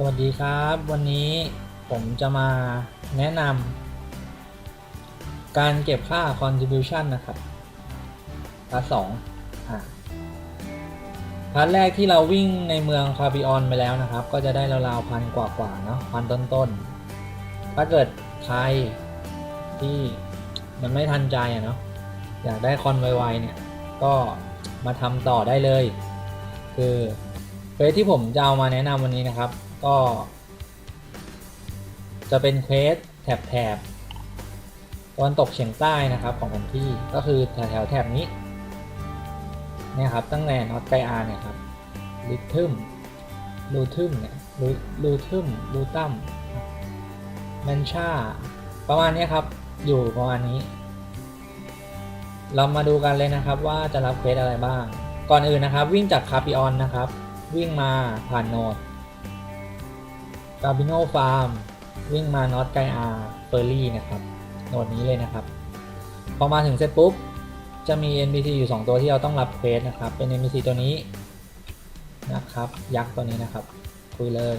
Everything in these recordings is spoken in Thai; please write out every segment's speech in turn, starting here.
สวัสดีครับ วันนี้ผมจะมาแนะนำการเก็บค่า contribution นะครับพาร์ทสองพาร์ทแรกที่เราวิ่งในเมืองคาบิออนไปแล้วนะครับ ก็จะได้ราวๆพันกว่าๆเนาะพันต้นๆ ถ้าเกิดใครที่มันไม่ทันใจอะเนาะอยากได้คอนไวๆเนี่ย ก็มาทำต่อได้เลย คือเควสที่ผมจะเอามาแนะนำวันนี้นะครับ ก็ จะเป็นเควสแถบแถบตะวันตกเฉียงใต้นะครับของแผนที่ก็คือแถวแถวแถบนี้เนี่ยครับตั้งแต่นอตไกอาเนี่ยครับลิทึมลูทึมเนี่ยลูลูทึมลูตัมแมนชาประมาณนี้ครับอยู่ประมาณนี้ เรามาดูกันเลยนะครับว่าจะรับเควสอะไรบ้าง ก่อนอื่นนะครับ วิ่งจากคาปิออนนะครับ วิ่งมาผ่านโนด กาบิโนฟาร์มวิ่งมานอตไกอาเฟอร์รี่นะครับโนดนี้เลยนะครับ พอมาถึงเสร็จปุ๊บ จะมี NPC อยู่ 2 ตัวที่เราต้องรับเควสนะครับ เป็น NPC ตัวนี้นะครับ ยักษ์ตัวนี้นะครับ คุยเลย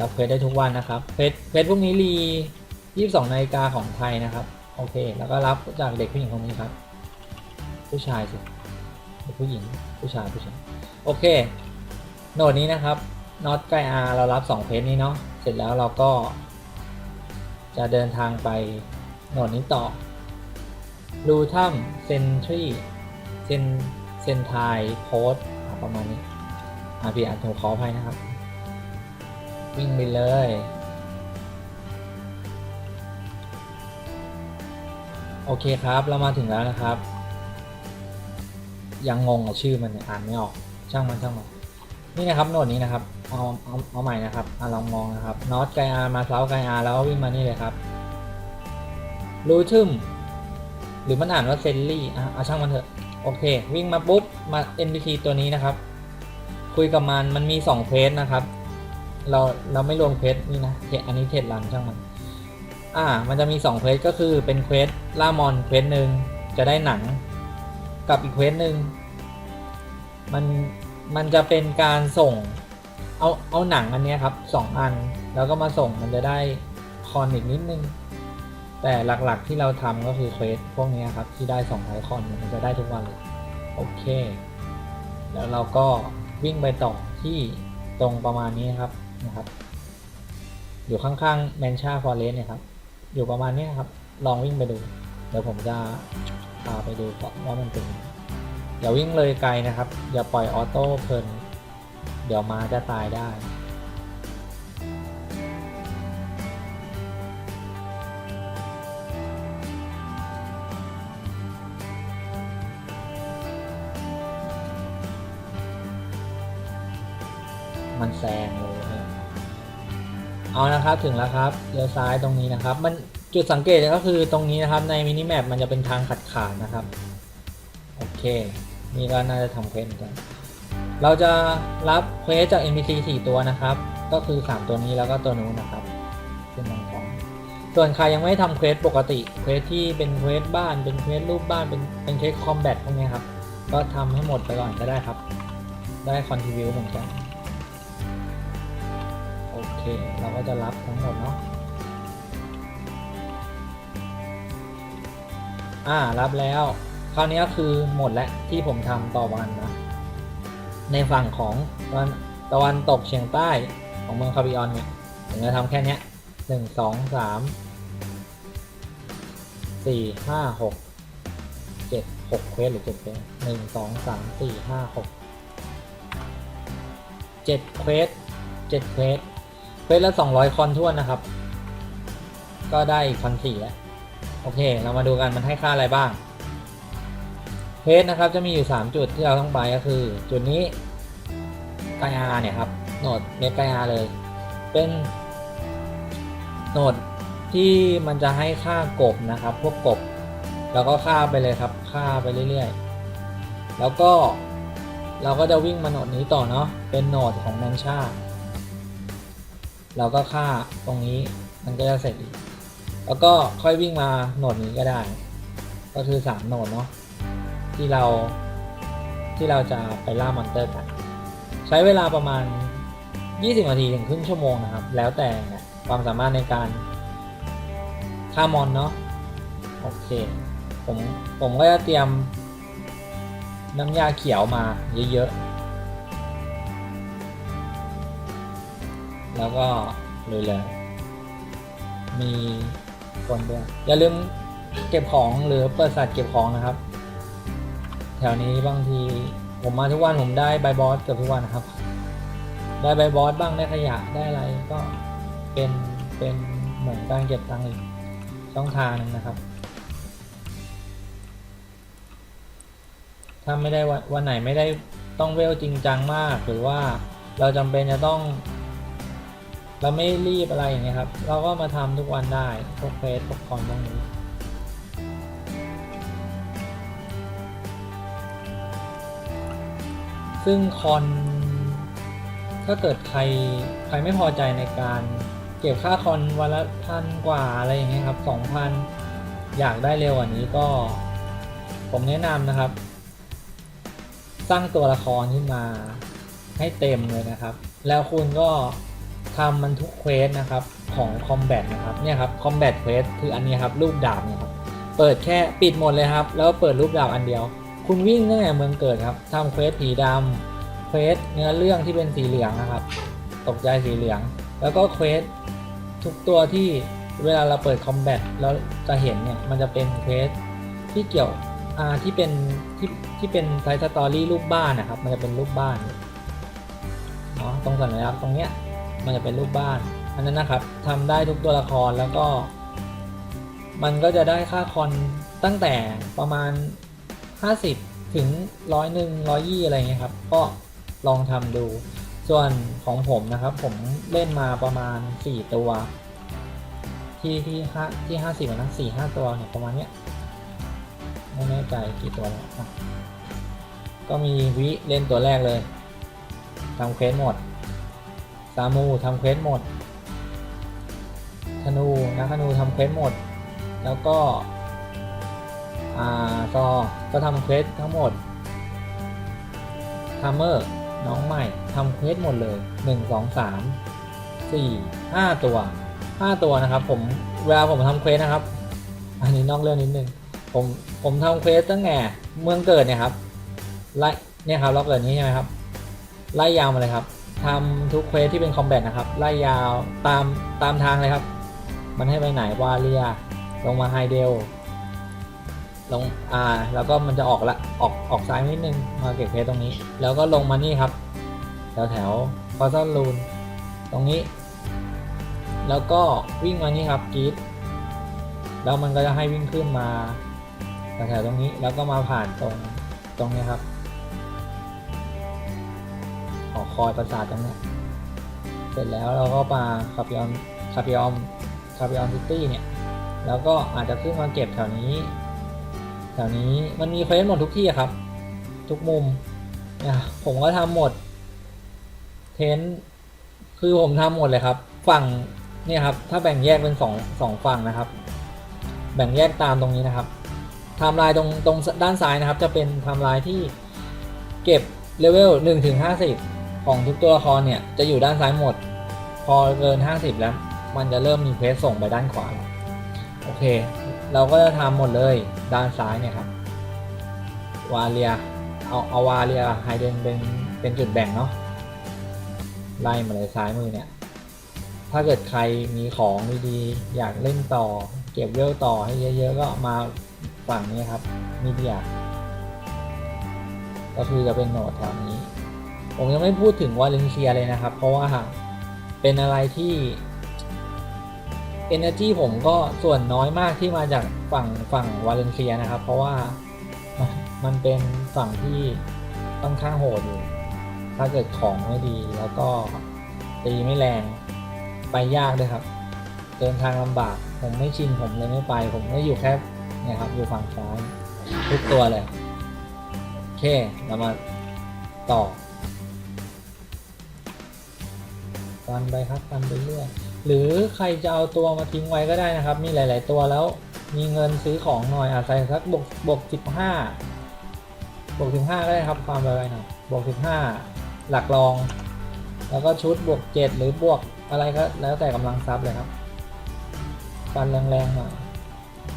รับเควสได้ทุกวันนะครับเควสเควสพวกนี้รี22นาฬิกาของไทยนะครับ โอเค แล้วก็รับจากเด็กผู้หญิงคนนี้ครับ ผู้ชายสิเด็กผู้หญิงผู้ชายผู้ชายโอเคโหนดนี้นะครับ น็อตไกล้อาเรารับ2เพจนี้เนาะเสร็จแล้วเราก็ จะเดินทางไปโหนดนี้ต่อรูทัมเซนทรีเซนเซนไทโพสประมาณนี้อาพี่อ่านถูกขออภัยนะครับ วิ่งไปเลย โอเคครับเรามาถึงแล้วนะครับ ยังงงกับชื่อมันเนี่ยอ่านไม่ออก ช่างมันช่างมัน นี่นะครับโหนดนี้นะครับ เอาเอาเอาใหม่นะครับอลองมองนะครับนอตไกอาร์มาเซาไกอาร์แล้ววิ่งมานี่เลยครับรูทึมหรือมันอ่านว่าเซนลี่อะเอาช่างมันเถอะ โอเค วิ่งมาปุ๊บ มา NPC ตัวนี้นะครับ คุยกับมันมันมี2เควสนะครับ เราเราไม่รวมเควสนี่นะเทอันนี้เทรดรันช่างมัน อ่า มันจะมี2เควสก็คือเป็นเควสล่ามอนเควสหนึ่งจะได้หนัง กับอีกเควสหนึ่งมัน มันจะเป็นการส่งเอาเอาหนังอันนี้ครับสองอันแล้วก็มาส่งมันจะได้คอนอีกนิดนึง แต่หลักๆที่เราทำก็คือเควสพวกนี้ครับที่ได้สองไอคอนมันจะได้ทุกวันเลยโอเค แล้วเราก็วิ่งไปต่อที่ตรงประมาณนี้ครับนะครับ อยู่ข้างๆแมนชาฟอร์เรสเนี่ยครับ อยู่ประมาณนี้ครับ ลองวิ่งไปดู เดี๋ยวผมจะพาไปดูว่ามันเป็นยังไง อย่าวิ่งเลยไกลนะครับ อย่าปล่อยออโต้เพลิน เดี๋ยวม้าจะตายได้ มันแซงเลยเอานะครับถึงแล้วครับเลี้ยวซ้ายตรงนี้นะครับ มันจุดสังเกตก็คือตรงนี้นะครับในมินิแมปมันจะเป็นทางขัดขานนะครับ โอเค นี่ก็น่าจะทำเควสเหมือนกันเราจะรับเควสจาก NPC 4 ตัวนะครับ ก็คือ 3 ตัวนี้แล้วก็ตัวนู้นนะครับเป็นมังกรส่วนใครยังไม่ทำเควสปกติเควสที่เป็นเควสบ้านเป็นเควสรูปบ้านเป็นเป็นเควสคอมแบทพวกนี้ครับก็ทำให้หมดไปก่อนก็ได้ครับ ได้คอนทิวิวเหมือนกันโอเค เราก็จะรับทั้งหมดเนาะอ่ารับแล้ว คราวนี้ก็คือหมดแล้วที่ผมทำต่อวันนะ ในฝั่งของตะวันตะวันตกเฉียงใต้ของเมืองคาบิออนเนี่ยผมจะทำแค่เนี้ยหนึ่งสองสามสี่ห้าหกเจ็ดหกเควสหรือเจ็ดเควสหนึ่งสองสามสี่ห้าหกเจ็ดเควสเจ็ดเควสเควสละสองร้อยคอนท้วนนะครับ ก็ได้อีกคอนสี่แล้ว โอเค เรามาดูกันมันให้ค่าอะไรบ้าง เพจนะครับจะมีอยู่ 3 จุดที่เราต้องไปก็คือ จุดนี้ไกอาเนี่ยครับโหนดเมกไกอาเลย เป็นโหนดที่มันจะให้ค่ากบนะครับ พวกกบ แล้วก็ค่าไปเลยครับค่าไปเรื่อยๆ แล้วก็เราก็จะวิ่งมาโหนดนี้ต่อเนาะเป็นโหนดของแมนชาเราก็ค่าตรงนี้มันก็จะเสร็จอีก แล้วก็ค่อยวิ่งมาโหนดนี้ก็ได้ ก็คือสามโหนดเนาะ ที่เราที่เราจะไปล่ามอนเตอร์กัน ใช้เวลาประมาณ 20 นาทีถึงครึ่งชั่วโมงนะครับ แล้วแต่ความสามารถในการฆ่ามอนเนาะโอเค ผมผมก็จะเตรียมน้ำยาเขียวมาเยอะๆ แล้วก็เลยเลยๆมีคนด้วยอย่าลืมเก็บของหรือเปิดสัตว์เก็บของนะครับ ถวนี้บางทีผมมาทุกวันผมได้ใบบอสเกือบทุกวันนะครับ ได้ใบบอสบ้างได้ขยะได้อะไรก็เป็นเป็นเหมือนการเก็บตังค์อีกช่องทางหนึงนะครับ ถ้าไม่ได้วันวันไหนไม่ได้ต้องเวลจริงจังมากหรือว่าเราจำเป็นจะต้อง เราไม่รีบอะไรอย่างเงี้ยครับ เราก็มาทำทุกวันได้พวกเฟสพวกคอนพวกนี้ ซึ่งคอนถ้าเกิดใครใครไม่พอใจในการเก็บค่าคอนวันละพันกว่าอะไรอย่างเงี้ยครับสองพันอยากได้เร็วกว่านี้ก็ ผมแนะนำนะครับ สร้างตัวละครขึ้นมาให้เต็มเลยนะครับ แล้วคุณก็ทำมันทุกเควสนะครับของคอมแบทนะครับเนี่ยครับคอมแบทเควสคืออันนี้ครับรูปดาบเนี่ยครับเปิดแค่ปิดหมดเลยครับ แล้วก็เปิดรูปดาบอันเดียว คุณวิ่งตั้งแต่เมืองเกิดครับทำเควสผีดำเควสเนื้อเรื่องที่เป็นสีเหลืองนะครับ ตกใจสีเหลือง แล้วก็เควสทุกตัวที่เวลาเราเปิดคอมแบทแล้วจะเห็นเนี่ยมันจะเป็นเควสที่เกี่ยวอ่าที่เป็นที่ที่เป็นไทสตอรี่รูปบ้านนะครับ มันจะเป็นรูปบ้านเนาะตรงสัญลักษณ์ตรงเนี้ยมันจะเป็นรูปบ้าน อันนั้นนะครับทำได้ทุกตัวละครแล้วก็ มันก็จะได้ค่าคอนตั้งแต่ประมาณ 50 ถึงร้อยหนึ่งร้อยยี่อะไรเงี้ยครับก็ลองทำดู ส่วนของผมนะครับผมเล่นมาประมาณ 4 ตัว ที่ที่ห้าที่ห้าสิบนะสี่ห้าตัวเนี่ยประมาณเนี้ยไม่แน่ใจกี่ตัวแล้วก็มีวิเล่นตัวแรกเลยทำเควสหมดซามูทำเควสหมดธนูนักธนูทำเควสหมด แล้วก็ อ่าซอก็ทำเควสทั้งหมดทัมเมอร์น้องใหม่ทำเควสหมดเลยหนึ่งสองสามสี่ห้าตัวห้าตัวนะครับ ผมเวลาผมทำเควสนะครับ อันนี้นอกเรื่องนิดนึงผมผมทำเควสตั้งแต่เมืองเกิดเนี่ยครับไล่เนี่ยครับล็อกเกิดนี้ใช่ไหมครับไล่ยาวมาเลยครับทำทุกเควสที่เป็นคอมแบทนะครับไล่ยาวตามตามทางเลยครับ มันให้ไปไหนวาเรียลงมาไฮเดล ลงอ่าแล้วก็มันจะออกละออกออกซ้ายนิดนึงมาเก็บเพชรตรงนี้ แล้วก็ลงมานี่ครับ แถวแถวคอซอนลูนตรงนี้ แล้วก็วิ่งมานี่ครับกรีดแล้วมันก็จะให้วิ่งขึ้นมาแถวแถวตรงนี้แล้วก็มาผ่านตรงตรงนี้ครับหอคอยประสาทตรงเนี้ยเสร็จแล้วเราก็มาคาปิออนคาปิออนคาปิออนซิตี้เนี่ย แล้วก็อาจจะขึ้นมาเก็บแถวนี้ แถวนี้มันมีเควสหมดทุกที่ครับ ทุกมุมเนี่ยผมก็ทำหมด เทนคือผมทำหมดเลยครับ ฝั่งเนี่ยครับ ถ้าแบ่งแยกเป็นสองสองฝั่งนะครับ แบ่งแยกตามตรงนี้นะครับไทม์ไลน์ตรงตรงด้านซ้ายนะครับ จะเป็นไทม์ไลน์ที่เก็บเลเวล1ถึง50 ของทุกตัวละครเนี่ย จะอยู่ด้านซ้ายหมด พอเกิน 50 แล้ว มันจะเริ่มมีเควสส่งไปด้านขวา โอเค เราก็จะทำหมดเลยด้านซ้ายเนี่ยครับวาเลียเอาเอาวาเลียไฮเดนเป็นเป็นจุดแบ่งเนาะไล่มาเลยซ้ายมือเนี่ย ถ้าเกิดใครมีของดีๆอยากเล่นต่อ เก็บเวลต่อให้เยอะๆก็มาฝั่งนี้ครับมีเดียก็คือจะเป็นโหนดแถวนี้ ผมยังไม่พูดถึงวาเลนเซียเลยนะครับ เพราะว่าเป็นอะไรที่ Energy ผมก็ส่วนน้อยมากที่มาจากฝั่งฝั่งวาเลนเซียนะครับ เพราะว่ามันเป็นฝั่งที่ค่อนข้างโหดอยู่ ถ้าเกิดของไม่ดีแล้วก็ตีไม่แรงไปยากด้วยครับ เดินทางลำบากผมไม่ชินผมเลยไม่ไป ผมไม่อยู่แค่เนี่ยครับอยู่ฝั่งซ้ายทุกตัวเลยโอเคเรามาต่อฟันไปครับฟันไปเรื่อย หรือใครจะเอาตัวมาทิ้งไว้ก็ได้นะครับ มีหลาย ๆ ตัวแล้วมีเงินซื้อของหน่อยอาศัยสักบวกบวกสิบห้าบวกสิบห้าก็ได้ครับความไวๆหน่อยบวกสิบห้าหลักรอง แล้วก็ชุดบวกเจ็ดหรือบวกอะไรก็แล้วแต่กำลังทรัพย์เลยครับฟันแรงๆหน่อย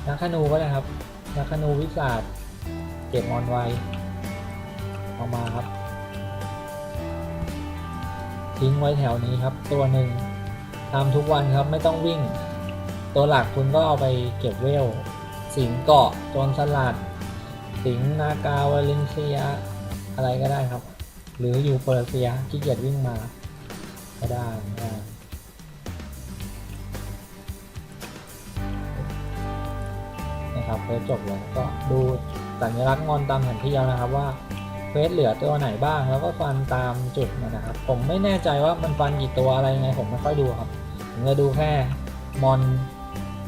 นักขนูก็ได้ครับนักขนูวิสาดเก็บมอนไวเออกมาครับ ทิ้งไว้แถวนี้ครับตัวหนึ่ง ทำทุกวันครับไม่ต้องวิ่ง ตัวหลักคุณก็เอาไปเก็บเวล สิงเกาะโจรสลัด สิงนากาวาเลนเซีย อะไรก็ได้ครับ หรืออยู่เปอร์เซียขี้เกียจวิ่งมา ก็ได้นะครับเควสจบแล้วก็ดูสัญลักษณ์งอนตามแผนที่แล้วนะครับว่า ควสเหลือตัวไหนบ้าง แล้วก็ฟันตามจุดมันนะครับ ผมไม่แน่ใจว่ามันฟันกี่ตัวอะไรไงผมไม่ค่อยดูครับ ผมจะดูแค่มอน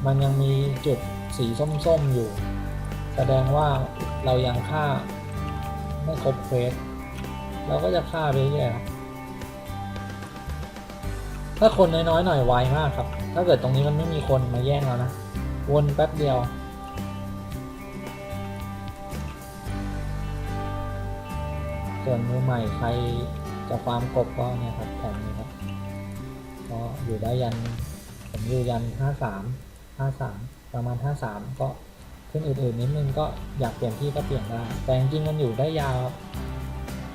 มันยังมีจุดสีส้มๆอยู่ แสดงว่าเรายังฆ่าไม่ครบเควสเราก็จะฆ่าไปเรื่อยครับถ้าคนน้อยๆหน่อยไวมากครับ ถ้าเกิดตรงนี้มันไม่มีคนมาแย่งเรานะ วนแป๊บเดียว ส่วนมือใหม่ใครจะฟามกบก็เนี่ยครับแผนนี้ครับก็อยู่ได้ยันผมอยู่ยันห้าสามห้าสามประมาณห้าสามก็ขึ้นอื่นๆนิดนึงก็อยากเปลี่ยนที่ก็เปลี่ยนได้ แต่จริงๆมันอยู่ได้ยาว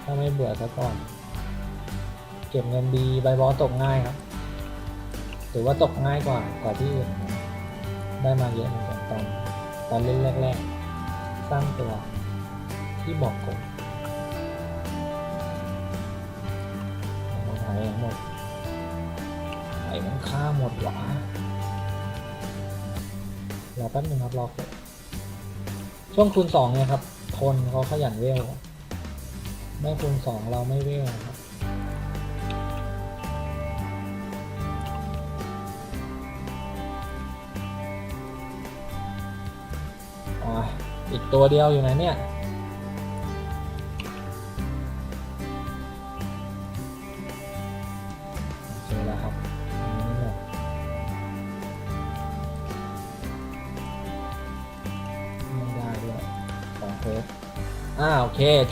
ถ้าไม่เบื่อซะก่อน เก็บเงินดีใบบอสตกง่ายครับถือว่าตกง่ายกว่ากว่าที่อื่นได้มาเยอะเหมือนกันตอนตอนเล่นแรกๆ สร้างตัวที่บอกกด หมดหายหมดไอ้มันฆ่าหมดหวะรอแป๊บนึงครับรอเกิดช่วงคูณสองเนี่ยครับคนเขาขยันเวลไม่คูณสองเราไม่เวลครับอ๋ออีกตัวเดียวอยู่ไหนเนี่ย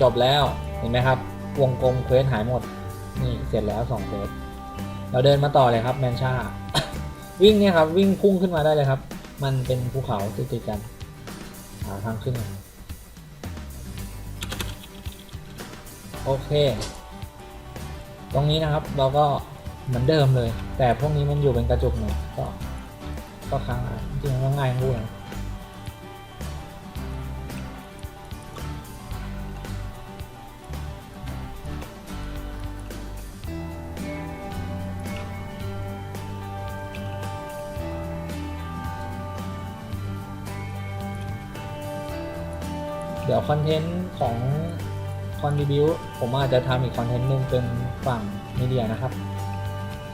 จบแล้ว เห็นไหมครับ วงกลมเควสหายหมด นี่เสร็จแล้วสองเควสเราเดินมาต่อเลยครับแมนชาวิ่งเนี่ยครับวิ่งพุ่งขึ้นมาได้เลยครับ มันเป็นภูเขาติดๆกันหาทางขึ้นโอเค ตรงนี้นะครับเราก็เหมือนเดิมเลย แต่พวกนี้มันอยู่เป็นกระจุกหน่อยก็ก็ค้างอะจริงๆก็ง่ายงูนะ ยวคอนเทนต์ของคอนดิบิวผมอาจจะทำอีกคอนเทนต์หนึ่งเป็นฝั่งมีเดียนะครับ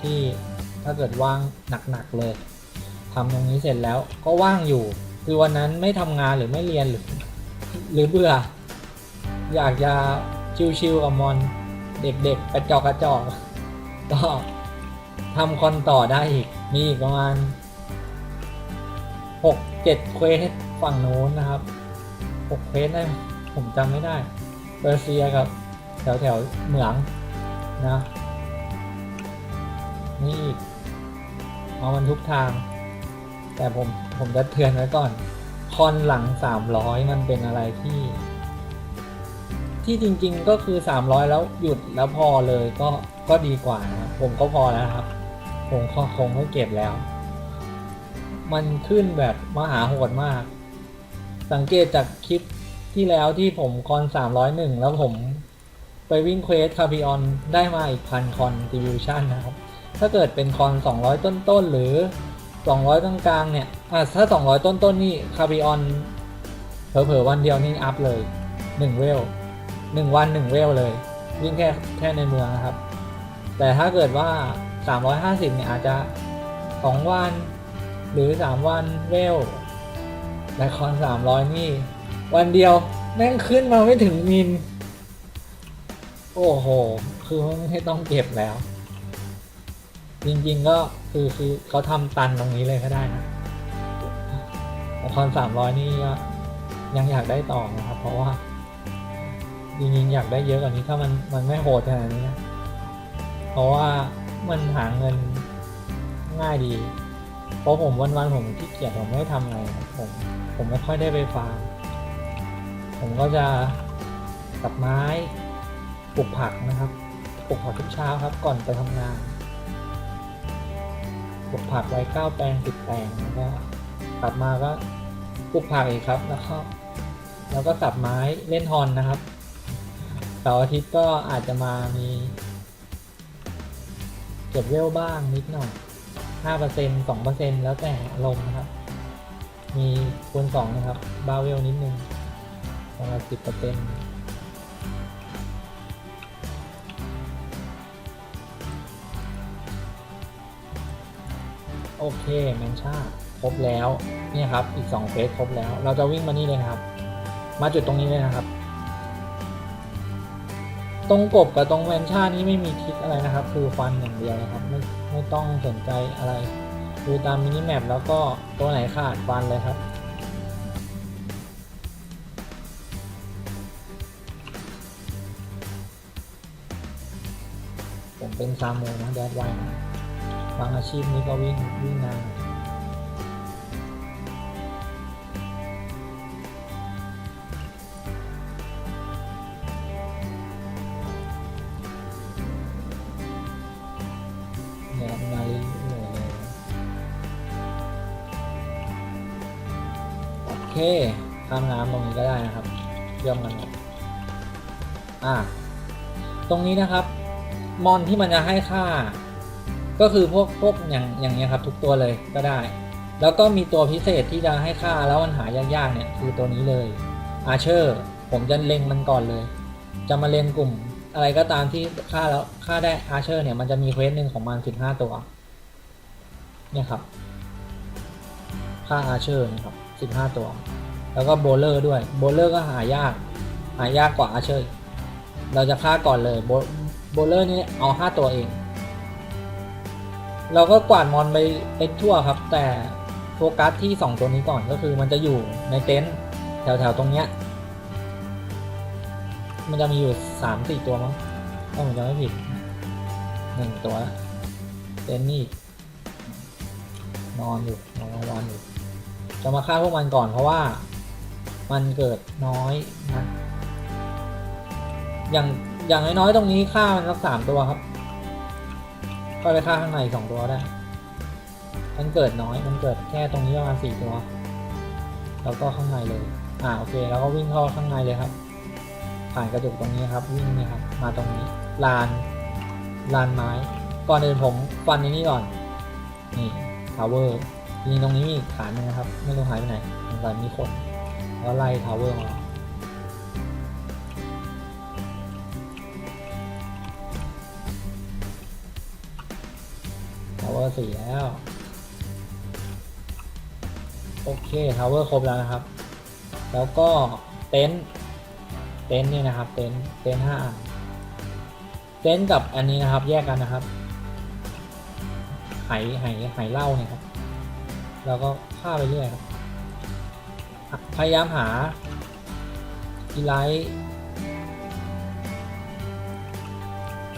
ที่ถ้าเกิดว่างหนักๆเลยทำตรงนี้เสร็จแล้วก็ว่างอยู่ คือวันนั้นไม่ทำงานหรือไม่เรียนหรือ หรือเบื่อ อยากจะชิวๆกับมอนเด็กๆกระจอกกระจอกก็ทำคอนต่อได้อีก มีอีกประมาณหกเจ็ดเควสฝั่งโน้นนะครับ หกเควสได้ผมจำไม่ได้เปอร์เซียกับแถวแถวเหมืองนะนี่อีกเอามันทุกทาง แต่ผมผมจะเตือนไว้ก่อน คอนหลังสามร้อยมันเป็นอะไรที่ ที่จริงๆก็คือสามร้อยแล้วหยุดแล้วพอเลยก็ก็ดีกว่านะผมก็พอแล้วครับ ผมคงไม่เก็บแล้ว มันขึ้นแบบมหาโหดมาก สังเกตจากคลิปที่แล้วที่ผมคอนสามร้อยหนึ่งแล้วผมไปวิ่งเควสคาพิออนได้มาอีกพันคอนดิวิชั่นนะครับ ถ้าเกิดเป็นคอน 200 ต้นๆ หรือ 200 กลางๆ เนี่ยอะถ้า 200 ต้นๆนี่คาบิออนเผลอๆ วันเดียวนี่อัพเลย 1 เวล 1 วัน 1 เวลเลย วิ่งแค่แค่ในเมืองนะครับ แต่ถ้าเกิดว่า 350 เนี่ยอาจจะ 2 วัน หรือ 3 วันเวล แต่คอน300นี่ วันเดียวแม่งขึ้นมาไม่ถึงมิน โอ้โห คือไม่ต้องเก็บแล้ว จริงๆก็คือคือเขาทำตันตรงนี้เลยก็ได้นะแต่คอนสามร้อยนี่ก็ยังอยากได้ต่อนะครับ เพราะว่าจริงๆอยากได้เยอะกว่านี้ถ้ามันมันไม่โหดขนาดนี้นะเพราะว่ามันหาเงินง่ายดี เพราะผมวันๆผมขี้เกียจผมไม่ได้ทำอะไรครับผมผมไม่ค่อยได้ไปฟาร์มผมก็จะตัดไม้ปลูกผักนะครับปลูกผักทุกเช้าครับ ก่อนไปทำงานปลูกผักไว้เก้าแปลงสิบแปลงแล้วก็กลับมาก็ปลูกผักอีกครับ แล้วก็แล้วก็ตัดไม้เล่นฮอนนะครับเสาร์อาทิตย์ก็อาจจะมามี เก็บเวลบ้างนิดหน่อย ห้าเปอร์เซ็นสองเปอร์เซ็นแล้วแต่อารมณ์นะครับ มีคูณสองนะครับ บาเวลนิดนึงประมาณสิบเปอร์เซ็นต์โอเคแมนช่าครบแล้ว เนี่ยครับ อีก 2 เฟสครบแล้ว เราจะวิ่งมานี่เลยครับ มาจุดตรงนี้เลยนะครับ ตรงกบกับตรงแมนช่านี้ไม่มีทิกอะไรนะครับ คือฟันอย่างเดียวนะครับ ไม่ไม่ต้องสนใจอะไร ดูตามมินิแมปแล้วก็ตัวไหนขาดฟันเลยครับผมเป็นซามูนะแดดไวนะบางอาชีพนี้ก็วิ่งวิ่งนาน เนี่ยมาเรื่อยเลยโอเคข้ามน้ำตรงนี้ก็ได้นะครับเชื่อมกันอ่าตรงนี้นะครับ มอนที่มันจะให้ค่า ก็คือพวกพวกอย่างอย่างเงี้ยครับ ทุกตัวเลยก็ได้ แล้วก็มีตัวพิเศษที่จะให้ค่าแล้วมันหายากๆเนี่ยคือตัวนี้เลยอาเชอร์ผมจะเล็งมันก่อนเลย จะมาเล็งกลุ่ม อะไรก็ตามที่ค่าแล้วค่าได้อาเชอร์เนี่ยมันจะมีเควสหนึ่งของมันสิบห้าตัว เนี่ยครับค่าอาเชอร์นะครับสิบห้าตัว แล้วก็โบลเลอร์ด้วยโบลเลอร์ก็หายาก หายากกว่าอาเชอร์เราจะฆ่าก่อนเลยโบโบลเลอร์นี่เอาห้าตัวเอง เราก็กวาดมอนไปไปทั่วครับ แต่โฟกัสที่2ตัวนี้ก่อนก็คือมันจะอยู่ในเต็นท์แถวๆตรงเนี้ย มันจะมีอยู่สามสี่ตัวมั้งถ้าผมจำไม่ผิดหนึ่งตัวละเต็นนี่ นอนอยู่นอนกลางวันอยู่ จะมาฆ่าพวกมันก่อนเพราะว่า มันเกิดน้อยนะอย่างอย่างน้อยๆตรงนี้ฆ่ามันสักสามตัวครับ ก็ไปฆ่าข้างในสองตัวได้ มันเกิดน้อยมันเกิดแค่ตรงนี้ประมาณสี่ตัว แล้วก็ข้างในเลย อ่าโอเค แล้วก็วิ่งเข้าข้างในเลยครับ ผ่านกระจกตรงนี้ครับวิ่งเนี่ยครับมาตรงนี้ลานลานไม้ ก่อนอื่นผมฟันในนี้ก่อนนี่ทาวเวอร์ทีนี้ตรงนี้มีอีกฐานหนึงนะครับ ไม่รู้หายไปไหนสงสัยมีคนแล้วไล่ทาวเวอร์มาทาวเวอร์สี่แล้ว โอเคทาวเวอร์ครบแล้วนะครับ แล้วก็เต็นท์ เต็นท์นี่นะครับ เต็นท์เต็นท์ห้าอันเต็นท์กับอันนี้นะครับ แยกกันนะครับไหไหไหเหล้าเนี่ยครับ แล้วก็ฆ่าไปเรื่อยครับ พยายามหาอีไลท์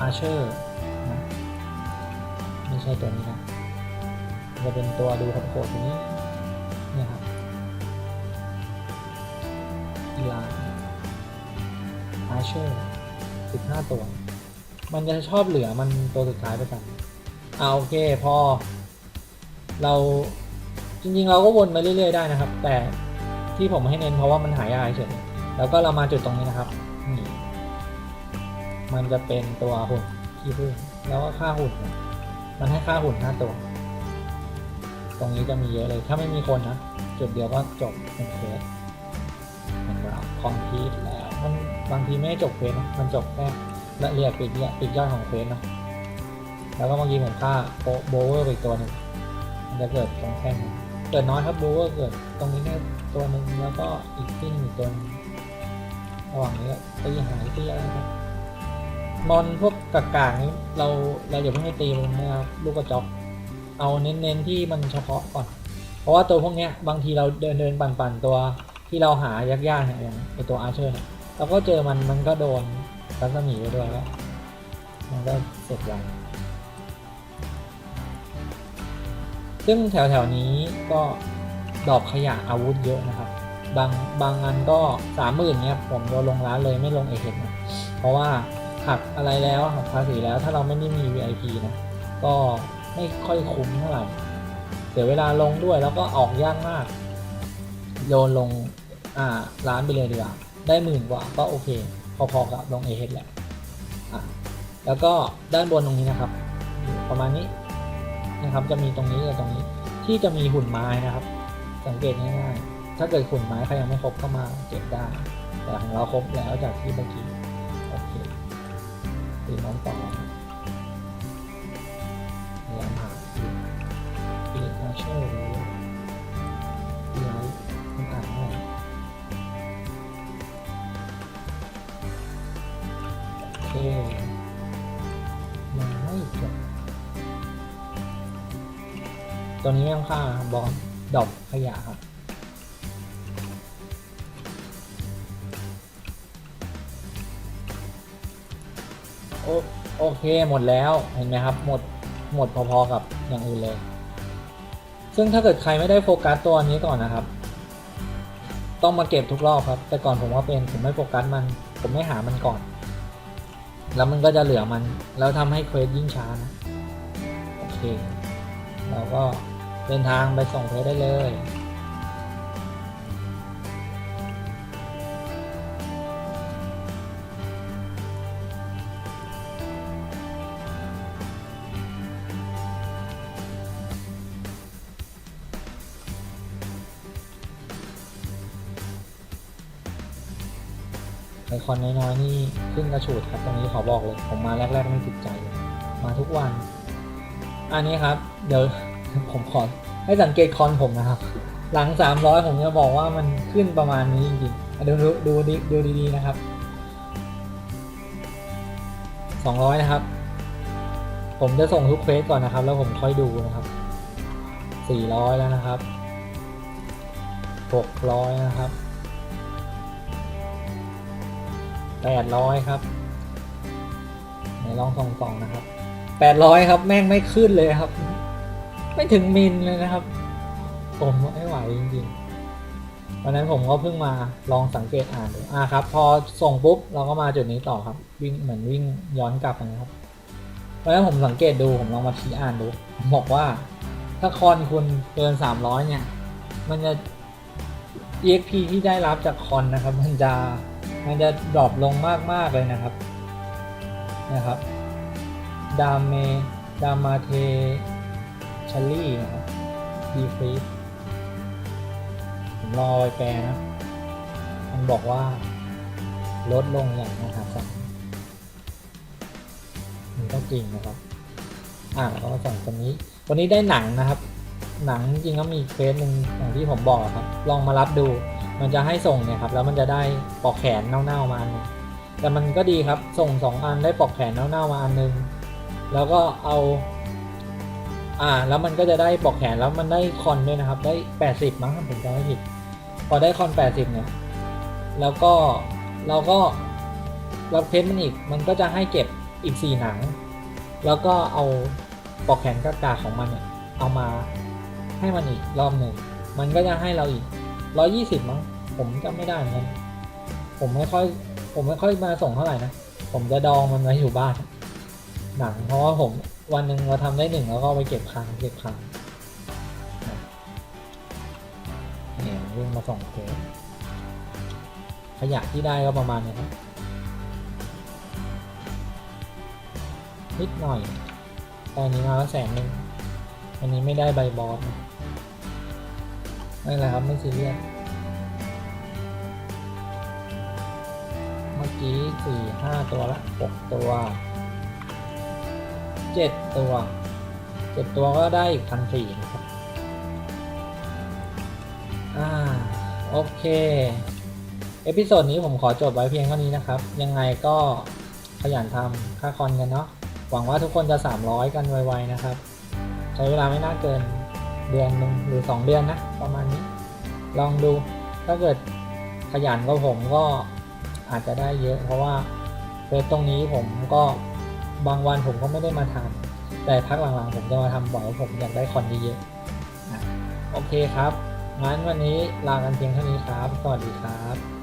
อาเชอร์นะไม่ใช่ตัวนี้นะจะเป็นตัวดูโหดๆตัวนี้เนี่ยครับอีไลา อาเชอร์สิบห้าตัว มันจะชอบเหลือมันตัวสุดท้ายไปกันอ่าโอเคพอ เราจริงๆ เราก็วนไปเรื่อยๆได้นะครับ แต่ที่ผมให้เน้นเพราะว่ามันหายากเฉยแล้วก็เรามาจุดตรงนี้นะครับนี่มันจะเป็นตัวหุ่นขี้ผึ้งแล้วก็ค่าหุ่น มันให้ค่าหุ่นห้าตัว ตรงนี้จะมีเยอะเลย ถ้าไม่มีคนนะ จุดเดียวก็จบหนึ่งเคสเห็นว่าคอมพีทแล้ว บางทีไม่ได้จบเควสนะมันจบแค่ละเอียดปิดเนี่ยปิดยอดของเควสเนาะแล้วก็บางทีผมฆ่าโบโบเวอร์ไปอีกตัวหนึ่งมันจะเกิดตรงแท่งนี้เกิดน้อยครับโบเวอร์เกิดตรงนี้เนี่ตัวหนึ่งแล้วก็อีกที่หนึ่งอีกตัวระหว่างนี้ตีหายตีอะไรครับมอนพวกกากานี้เราเราอย่าเพิ่งให้ตีมันนะครับลูกกระจอกเอาเน้นๆที่มันเฉพาะก่อน เพราะว่าตัวพวกเนี้ยบางทีเราเดินเดินปั่นปั่นๆตัวที่เราหายากๆเนี่ยอย่างไอตัวอาร์เชอร์เนี่ย เราก็เจอมันมันก็โดนรัศมีไปด้วยแล้วมันก็เสร็จแล้วซึ่งแถวๆนี้ก็ดอกขยะอาวุธเยอะนะครับ บางบางอันก็สามหมื่นเนี่ยผมโดนลงร้านเลยไม่ลงเอเห็นเพราะว่าหักอะไรแล้วหักภาษีแล้วถ้าเราไม่ได้มี VIP นะก็ไม่ค่อยคุ้มเท่าไหร่เสียเวลาลงด้วยแล้วก็ออกยากมาก โยนลงอ่าร้านไปเลยดีกว่า ได้หมื่นกว่าก็โอเค พอๆกับลงเอเแหละแล้วก็ด้านบนตรงนี้นะครับ ประมาณนี้นะครับจะมีตรงนี้กับตรงนี้ที่จะมีหุ่นไม้นะครับ สังเกตง่ายๆ ถ้าเกิดหุ่นไม้ใครยังไม่ครบก็มาเก็บได้ แต่ของเราครบแล้วจากที่เมื่อกี้โอเคตีน้องต่อ ตัวนี้ไม่ต้องค่าบบอลดอกขยะครับโอโอเคหมดแล้วเห็นไหมครับ หมดหมดพอๆกับอย่างอื่นเลย ซึ่งถ้าเกิดใครไม่ได้โฟกัสตัวนี้ก่อนนะครับ ต้องมาเก็บทุกรอบครับ แต่ก่อนผมว่าเป็นผมไม่โฟกัสมัน ผมไม่หามันก่อน แล้วมันก็จะเหลือมัน แล้วทำให้เควสยิ่งช้านะ โอเค เราก็ เดินทางไปส่งเควสได้เลย ไอคอนน้อยๆนี่ขึ้นกระฉูดครับ ตรงนี้ขอบอกเลย ผมมาแรกๆไม่ติดใจเลยมาทุกวัน อันนี้ครับ เดี๋ยว ผมขอให้สังเกตคอนผมนะครับ หลัง300ผมจะบอกว่ามันขึ้นประมาณนี้จริงๆดูดูดูดีดูดีๆนะครับ200นะครับ ผมจะส่งทุกเฟสก่อนนะครับ แล้วผมค่อยดูนะครับ400แล้วนะครับ600นะครับแปดร้อยครับไหนลองส่องสองนะครับแปดร้อยครับ แม่งไม่ขึ้นเลยครับ ไม่ถึงมิลเลยนะครับ ผมไม่ไหวจริงๆวันนั้นผมก็เพิ่งมาลองสังเกตอ่านดูอ่าครับ พอส่งปุ๊บเราก็มาจุดนี้ต่อครับ วิ่งเหมือนวิ่งย้อนกลับนะครับเพราะฉะนั้นผมสังเกตดูผมลองมาชี้อ่านดูบอกว่า ถ้าคอนคุณเกินสามร้อยเนี่ย มันจะ EXP ที่ได้รับจากคอนนะครับ มันจะมันจะดรอปลงมาก ๆ เลยนะครับนะครับดามเมดามาเท ชลลี่นะครับดีฟรีผมรอไปแปลนะ มันบอกว่า ลดลงอย่างมหาศาลมันก็จริงนะครับ อ่าแล้วก็มาส่งตัวนี้ตัวนี้ได้หนังนะครับ หนังจริงๆก็มีเฟสหนึ่งอย่างที่ผมบอกครับ ลองมารับดู มันจะให้ส่งเนี่ยครับ แล้วมันจะได้ปอกแขนเน่าๆมาอันหนึงแต่มันก็ดีครับ ส่งสองอันได้ปอกแขนเน่าๆมาอันหนึง แล้วก็เอา อ่า แล้วมันก็จะได้ปลอกแขนแล้วมันได้คอนด้วยนะครับ ได้แปดสิบมั้งผมจำไม่ผิด พอได้คอนแปดสิบเนี่ย แล้วก็เราก็เราเพชรมันอีก มันก็จะให้เก็บอีกสี่หนัง แล้วก็เอาปลอกแขนกากาของมันเนี่ย เอามาให้มันอีกรอบหนึ่ง มันก็จะให้เราอีกร้อยี่สิบมั้ง ผมจำไม่ได้เหมือนกัน ผมไม่ค่อย ผมไม่ค่อยมาส่งเท่าไหร่นะ ผมจะดองมันไว้อยู่บ้าน หนังเพราะว่าผม วันหนึ่งเราทำได้หนึ่งแล้วก็ไปเก็บค้างเก็บค้างเนี่ยวิ่งมาส่งเทปขยะที่ได้ก็ประมาณนี้ครับนิดหน่อย ตอนนี้มาแล้วแสนหนึ่งอันนี้ไม่ได้ใบบอสไม่เป็นไรครับไม่ซีเรียสเมื่อกี้สี่ห้าตัวละหกตัว เจ็ดตัวเจ็ดตัวก็ได้อีกพันสี่นะครับ อ่า โอเค เอพิโซดนี้ผมขอจบไว้เพียงเท่านี้นะครับ ยังไงก็ขยันทำค่าคอนกันเนาะ หวังว่าทุกคนจะ 300 กันไวๆนะครับ ใช้เวลาไม่น่าเกินเดือนหนึ่งหรือ 2 เดือนนะ ประมาณนี้ ลองดูถ้าเกิดขยันก็ผมก็อาจจะได้เยอะ เพราะว่าเฟซตรงนี้ผมก็ บางวันผมก็ไม่ได้มาทำแต่พักหลังๆผมจะมาทำบ่อยผมอยากได้คอนเยอะๆโอเคครับงั้นวันนี้ลากันเพียงเท่านี้ครับ สวัสดีครับ